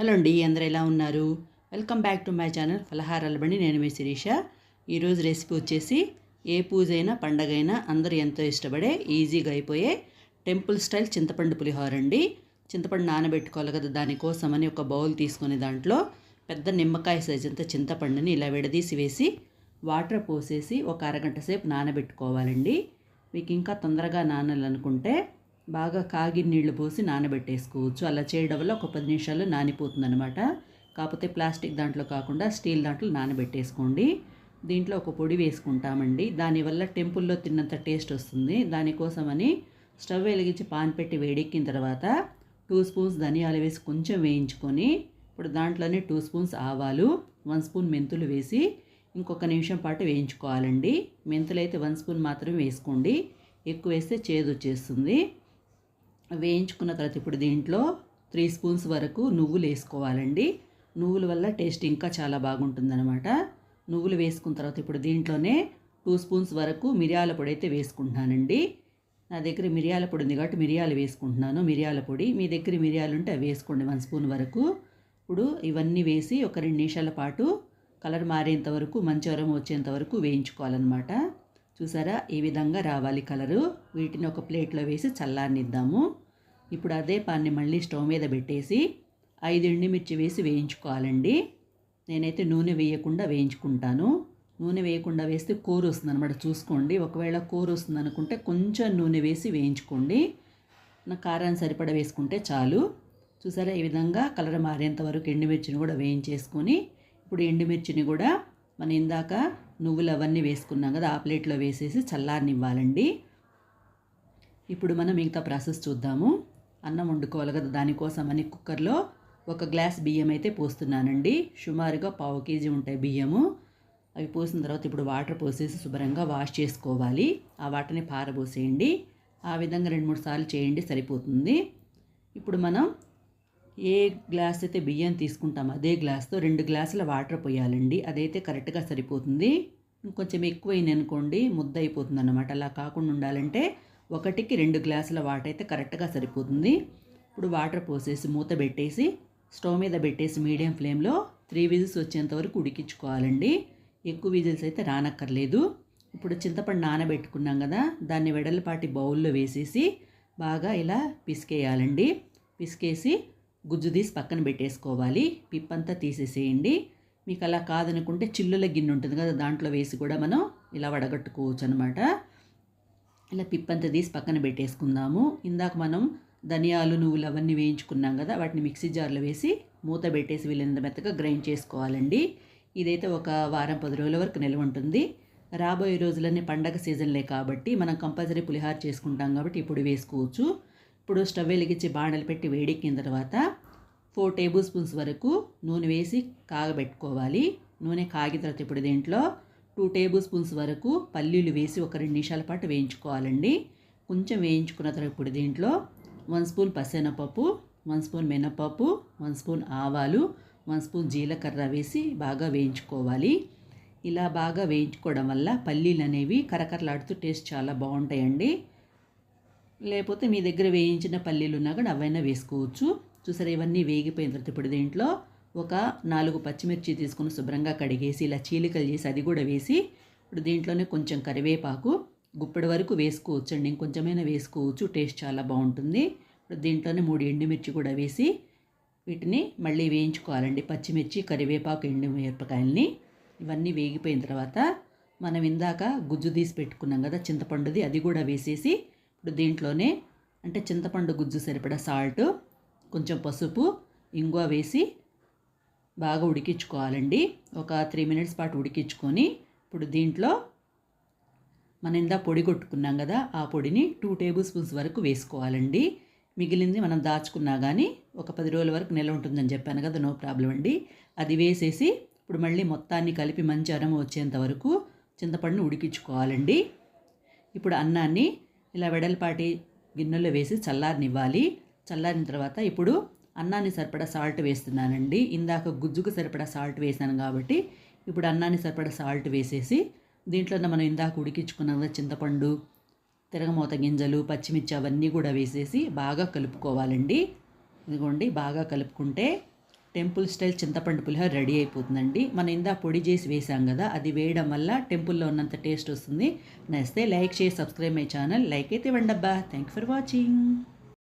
Hello అండి అందరూ ఎలా ఉన్నారు? Welcome back to my channel ఫలహారాల బండి నేను మీ శిరీష. ఈరోజు రెసిపీ వచ్చేసి ఏ పూజ అయినా పండగ అయినా అందరూ ఎంతో ఇష్టపడే ఈజీగా అయిపోయే టెంపుల్ స్టైల్ చింతపండు పులిహోర అండి. చింతపండు నానబెట్టుకోవాలి కదా దానికోసమని ఒక బౌల్ తీసుకొని దాంట్లో పెద్ద నిమ్మకాయ సైజ్ అంత చింతపండుని ఇలా విడదీసి వేసి వాటర్ పోసేసి ఒక అరగంట సేపు నానబెట్టుకోవాలండి. మీకు ఇంకా తొందరగా నానాలనుకుంటే బాగా కాగి నీళ్ళు పోసి నానబెట్టేసుకోవచ్చు. అలా చేయడం వల్ల ఒక పది నిమిషాలు నానిపోతుందనమాట కాకపోతే ప్లాస్టిక్ దాంట్లో కాకుండా స్టీల్ దాంట్లో నానబెట్టేసుకోండి. దీంట్లో ఒక పొడి వేసుకుంటామండి. దానివల్ల టెంపుల్లో తిన్నంత టేస్ట్ వస్తుంది. దానికోసమని స్టవ్ వెలిగించి పాన్ పెట్టి వేడెక్కిన తర్వాత టూ స్పూన్స్ ధనియాలు వేసి కొంచెం వేయించుకొని ఇప్పుడు దాంట్లోనే టూ స్పూన్స్ ఆవాలు వన్ స్పూన్ మెంతులు వేసి ఇంకొక నిమిషం పాటు వేయించుకోవాలండి. మెంతులు అయితే వన్ స్పూన్ మాత్రమే వేసుకోండి. ఎక్కువ వేస్తే చేదు వచ్చేస్తుంది. వేయించుకున్న తర్వాత ఇప్పుడు దీంట్లో త్రీ స్పూన్స్ వరకు నువ్వులు వేసుకోవాలండి. నువ్వుల వల్ల టేస్ట్ ఇంకా చాలా బాగుంటుందన్నమాట. నువ్వులు వేసుకున్న తర్వాత ఇప్పుడు దీంట్లోనే టూ స్పూన్స్ వరకు మిరియాల పొడి అయితే వేసుకుంటున్నానండి. నా దగ్గర మిరియాల పొడి ఉంది కాబట్టి మిరియాలు వేసుకుంటున్నాను. మిరియాల పొడి మీ దగ్గర మిరియాలు ఉంటే అవి వేసుకోండి వన్ స్పూన్ వరకు. ఇప్పుడు ఇవన్నీ వేసి ఒక రెండు నిమిషాల పాటు కలర్ మారేంత వరకు మంచి వరం వచ్చేంత వరకు వేయించుకోవాలన్నమాట. చూసారా? ఈ విధంగా రావాలి కలరు. వీటిని ఒక ప్లేట్లో వేసి చల్లారనిద్దాము. ఇప్పుడు అదే పాన్ని మళ్ళీ స్టవ్ మీద పెట్టేసి ఐదు ఎండుమిర్చి వేసి వేయించుకోవాలండి. నేనైతే నూనె వేయకుండా వేయించుకుంటాను. నూనె వేయకుండా వేస్తే కూర వస్తుంది అనమాట చూసుకోండి ఒకవేళ కూర వస్తుంది అనుకుంటే కొంచెం నూనె వేసి వేయించుకోండి. నా కారాన్ని సరిపడా వేసుకుంటే చాలు. చూసారా ఈ విధంగా కలర్ మారేంత వరకు ఎండుమిర్చిని కూడా వేయించేసుకొని ఇప్పుడు ఎండుమిర్చిని కూడా మనం ఇందాక నువ్వులు అవన్నీ వేసుకున్నాం కదా ఆ ప్లేట్లో వేసేసి చల్లారనివ్వాలండి. ఇప్పుడు మనం మిగతా ప్రాసెస్ చూద్దాము. అన్నం వండుకోవాలి కదా దానికోసమని కుక్కర్లో ఒక గ్లాస్ బియ్యం అయితే పోస్తున్నానండి. సుమారుగా పావు కేజీ ఉంటాయి బియ్యము. అవి పోసిన తర్వాత ఇప్పుడు వాటర్ పోసేసి శుభ్రంగా వాష్ చేసుకోవాలి. ఆ వాటర్ని పారబోసేయండి. ఆ విధంగా రెండు మూడు సార్లు చేయండి సరిపోతుంది. ఇప్పుడు మనం ఏ గ్లాస్ అయితే బియ్యం తీసుకుంటామో అదే గ్లాస్తో రెండు గ్లాసుల వాటర్ పోయాలండి. అదైతే కరెక్ట్గా సరిపోతుంది. ఇంకొంచెం ఎక్కువైంది అనుకోండి ముద్ద అయిపోతుంది అన్నమాట అలా కాకుండా ఉండాలంటే ఒకటికి రెండు గ్లాసుల వాటర్ అయితే కరెక్ట్గా సరిపోతుంది. ఇప్పుడు వాటర్ పోసేసి మూత పెట్టేసి స్టవ్ మీద పెట్టేసి మీడియం ఫ్లేమ్లో త్రీ విజిల్స్ వచ్చేంత వరకు ఉడికించుకోవాలండి. ఎక్కువ విజిల్స్ అయితే రానక్కర్లేదు. ఇప్పుడు చింతపండు నానబెట్టుకున్నాం కదా దాన్ని వెడలపాటి బౌల్లో వేసేసి బాగా ఇలా పిసికేయాలండి. పిసికేసి గుజ్జు తీసి పక్కన పెట్టేసుకోవాలి. పిప్పంతా తీసేసేయండి. మీకు అలా కాదనుకుంటే చిల్లుల గిన్నె ఉంటుంది కదా దాంట్లో వేసి కూడా మనం ఇలా వడగట్టుకోవచ్చు అనమాట ఇలా పిప్పంతా తీసి పక్కన పెట్టేసుకుందాము. ఇందాక మనం ధనియాలు నువ్వులు అవన్నీ వేయించుకున్నాం కదా వాటిని మిక్సీ జార్లో వేసి మూత పెట్టేసి వీళ్ళంత మెత్తగా గ్రైండ్ చేసుకోవాలండి. ఇదైతే ఒక వారం పది రోజుల వరకు నిల్వ ఉంటుంది. రాబోయే రోజులన్నీ పండగ సీజన్లే కాబట్టి మనం కంపల్సరీ పులిహార చేసుకుంటాం కాబట్టి ఇప్పుడు వేసుకోవచ్చు. ఇప్పుడు స్టవ్ వెలిగించి బాణలు పెట్టి వేడెక్కిన తర్వాత ఫోర్ టేబుల్ స్పూన్స్ వరకు నూనె వేసి కాగబెట్టుకోవాలి. నూనె కాగిన తర్వాత ఇప్పుడు దీంట్లో టూ టేబుల్ స్పూన్స్ వరకు పల్లీలు వేసి ఒక రెండు నిమిషాల పాటు వేయించుకోవాలండి. కొంచెం వేయించుకున్న తర్వాత ఇప్పుడు దీంట్లో వన్ స్పూన్ పసెనపప్పు వన్ స్పూన్ మినపప్పు వన్ స్పూన్ ఆవాలు వన్ స్పూన్ జీలకర్ర వేసి బాగా వేయించుకోవాలి. ఇలా బాగా వేయించుకోవడం వల్ల పల్లీలు అనేవి కరకరలాడుతూ టేస్ట్ చాలా బాగుంటాయండి. లేకపోతే మీ దగ్గర వేయించిన పల్లీలు ఉన్నా కూడా అవైనా వేసుకోవచ్చు. చూసారా ఇవన్నీ వేగిపోయిన తర్వాత ఇప్పుడు దీంట్లో ఒక నాలుగు పచ్చిమిర్చి తీసుకుని శుభ్రంగా కడిగేసి ఇలా చీలికలు చేసి అది కూడా వేసి ఇప్పుడు దీంట్లోనే కొంచెం కరివేపాకు గుప్పటి వరకు వేసుకోవచ్చు అండి ఇంకొంచెమైనా వేసుకోవచ్చు టేస్ట్ చాలా బాగుంటుంది. ఇప్పుడు దీంట్లోనే మూడు ఎండుమిర్చి కూడా వేసి వీటిని మళ్ళీ వేయించుకోవాలండి. పచ్చిమిర్చి కరివేపాకు ఎండు మిరపకాయల్ని. ఇవన్నీ వేగిపోయిన తర్వాత మనం ఇందాక గుజ్జు తీసి పెట్టుకున్నాం కదా చింతపండుది అది కూడా వేసేసి ఇప్పుడు దీంట్లోనే అంటే చింతపండు గుజ్జు సరిపడా సాల్ట్ కొంచెం పసుపు ఇంగువ వేసి బాగా ఉడికించుకోవాలండి. ఒక త్రీ మినిట్స్ పాటు ఉడికించుకొని ఇప్పుడు దీంట్లో మనం ఇందా పొడి కొట్టుకున్నాం కదా ఆ పొడిని టూ టేబుల్ స్పూన్స్ వరకు వేసుకోవాలండి. మిగిలింది మనం దాచుకున్నా కానీ ఒక పది రోజుల వరకు నిల్వ ఉంటుందని చెప్పాను కదా నో ప్రాబ్లం అండి. అది వేసేసి ఇప్పుడు మళ్ళీ మొత్తాన్ని కలిపి మంచి అరము వచ్చేంత వరకు చింతపండుని ఉడికించుకోవాలండి. ఇప్పుడు అన్నాన్ని ఇలా వెడల్పాటి గిన్నెలో వేసి చల్లారనివ్వాలి. చల్లారిన తర్వాత ఇప్పుడు అన్నాన్ని సరిపడా సాల్ట్ వేస్తున్నానండి. ఇందాక గుజ్జుకు సరిపడా సాల్ట్ వేసాను కాబట్టి ఇప్పుడు అన్నాన్ని సరిపడా సాల్ట్ వేసేసి దీంట్లో మనం ఇందాక ఉడికించుకున్న చింతపండు తిరగమూత గింజలు పచ్చిమిర్చి అవన్నీ కూడా వేసేసి బాగా కలుపుకోవాలండి. ఇదిగోండి బాగా కలుపుకుంటే టెంపుల్ స్టైల్ చింతపండు పులిహోర రెడీ అయిపోతుందండి. మనం ఇందా పొడి చేసి వేసాం కదా అది వేయడం వల్ల టెంపుల్లో ఉన్నంత టేస్ట్ వస్తుంది. నచ్చితే లైక్ చేసి సబ్స్క్రైబ్ మై ఛానల్. లైక్ అయితే ఇవ్వండి అబ్బా థ్యాంక్ ఫర్ వాచింగ్